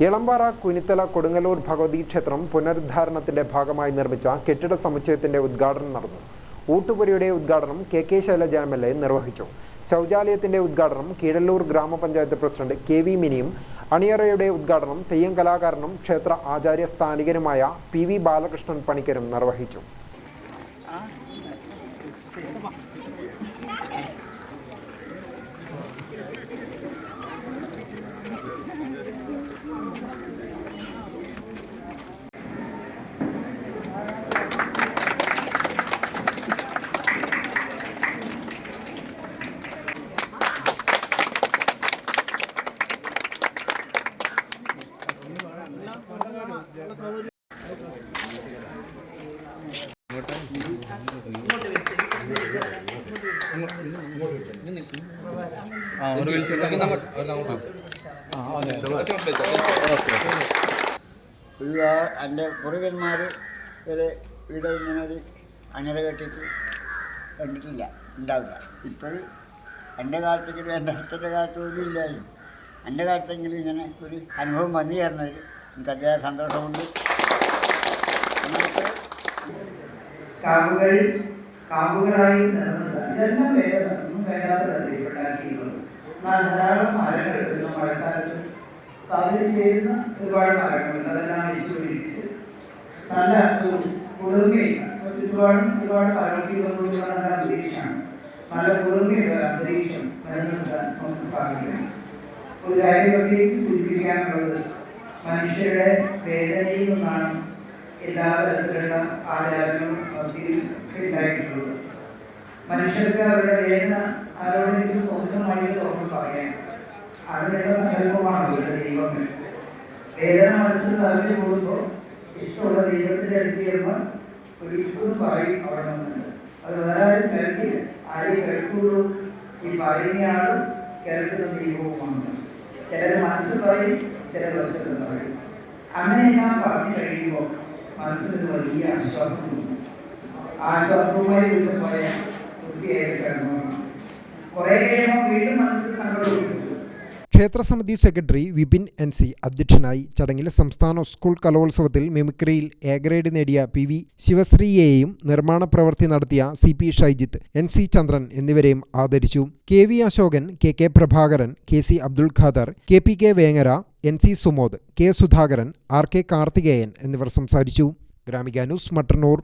ഇളമ്പാറ കുനിത്തല കൊടുങ്ങല്ലൂർ ഭഗവതി ക്ഷേത്രം പുനരുദ്ധാരണത്തിന്റെ ഭാഗമായി നിർമ്മിച്ച കെട്ടിട സമുച്ചയത്തിന്റെ ഉദ്ഘാടനം നടന്നു. ഊട്ടുപുരയുടെ ഉദ്ഘാടനം K K Shailaja M L A നിർവഹിച്ചു. ശൗചാലയത്തിന്റെ ഉദ്ഘാടനം കീഴല്ലൂർ ഗ്രാമപഞ്ചായത്ത് പ്രസിഡന്റ് കെ വി മിനിയും അണിയറയുടെ ഉദ്ഘാടനം തെയ്യം കലാകാരനും ക്ഷേത്ര ആചാര്യ സ്ഥാനികനുമായ പി വി ബാലകൃഷ്ണൻ പണിക്കരും നിർവഹിച്ചു. എന്റെ മുറിവന്മാർ ഒരു ഇവിടെ ഇങ്ങനെ ഒരു അങ്ങനെ കെട്ടിയിട്ട് കണ്ടിട്ടില്ല ഉണ്ടാവില്ല. ഇപ്പോഴും എന്റെ കാലത്തെങ്കിലും എന്റെ അച്ഛന്റെ കാലത്ത് പോലും ഇല്ലായിരുന്നു. എന്റെ കാലത്തെങ്കിലും ഇങ്ങനെ ഒരു അനുഭവം വന്നു ചേർന്നത് എനിക്ക് അദ്ദേഹം സന്തോഷമുണ്ട് കാവുകൾ കാവുകളായി നിലനിർത്താൻ ഇതെല്ലാം വേണ്ടതാണ് വേണ്ടാത്ത തരത്തിൽപ്പെട്ടാക്കിയിട്ടുള്ളത് എന്നാൽ ധാരാളം മരങ്ങൾ വരുന്ന. മഴക്കാലത്ത് കാവിൽ ചേരുന്ന ഒരുപാട് മരങ്ങളുണ്ട്. അതെല്ലാം വെച്ച് പിടിച്ച് നല്ല കുളിർമയില്ല ഒരുപാട് ഒരുപാട് ആരോഗ്യമുള്ള നല്ല അന്തരീക്ഷമാണ്. നല്ല കുളിർമയുള്ള ഒരു അന്തരീക്ഷം നിലനിർത്താൻ നമുക്ക് സാധിക്കണം ഒരു കാര്യം പ്രത്യേകിച്ച് സൂചിപ്പിക്കാനുള്ളത് മനുഷ്യരുടെ വേദനയിൽ നിന്നാണ് എല്ലാ തരത്തിലുള്ള ആചാരങ്ങളും ഒക്കെ ഉണ്ടായിട്ടുള്ളത് മനുഷ്യർക്ക് അവരുടെ വേദന ആരോടെങ്കിലും സ്വന്തമായിട്ട് തുറന്ന് പറയാൻ. അതിനുള്ള സങ്കല്പമാണ് അവരുടെ ദൈവങ്ങൾ വേദന മനസ്സിൽ നിറഞ്ഞു പോകുമ്പോൾ ഇഷ്ടമുള്ള ദൈവത്തിന്റെ അടുത്ത് ചെന്ന് ഒരിക്കലും പറയും അവിടെ നിന്നുണ്ട് അത് വേറെ ആരും കേൾക്കില്ല. ആരെയും കേൾക്കുള്ളൂ. ഈ പറയുന്നയാളും കേൾക്കുന്ന ദൈവവുമാണ്. ചിലർ മനസ്സ് പറയും ചിലർ വച്ചത് പറയും. അങ്ങനെയെല്ലാം പറഞ്ഞു കഴിയുമ്പോൾ മനസ്സിന് വലിയ ആശ്വാസം തോന്നും ആശ്വാസവുമായി വീണ്ടും പോയ കിടന്നു കുറെ കഴിയുമ്പോൾ വീണ്ടും മനസ്സിൽ സങ്കടം ക്ഷേത്രസമിതി സെക്രട്ടറി വിപിൻ എൻ സി അധ്യക്ഷനായി ചടങ്ങിൽ സംസ്ഥാന സ്കൂൾ കലോത്സവത്തിൽ മിമിക്രിയിൽ എ ഗ്രേഡ് നേടിയ പി വി ശിവശ്രീയെയും നിർമ്മാണ പ്രവൃത്തി നടത്തിയ C P Shaijith N C Chandran എന്നിവരെയും ആദരിച്ചു. K V Ashokan K K Prabhakaran K C Abdul Khader K P K Vengara N C Sumod K Sudhakaran R K Karthikeyan എന്നിവർ സംസാരിച്ചു. Gramika news Mattannur.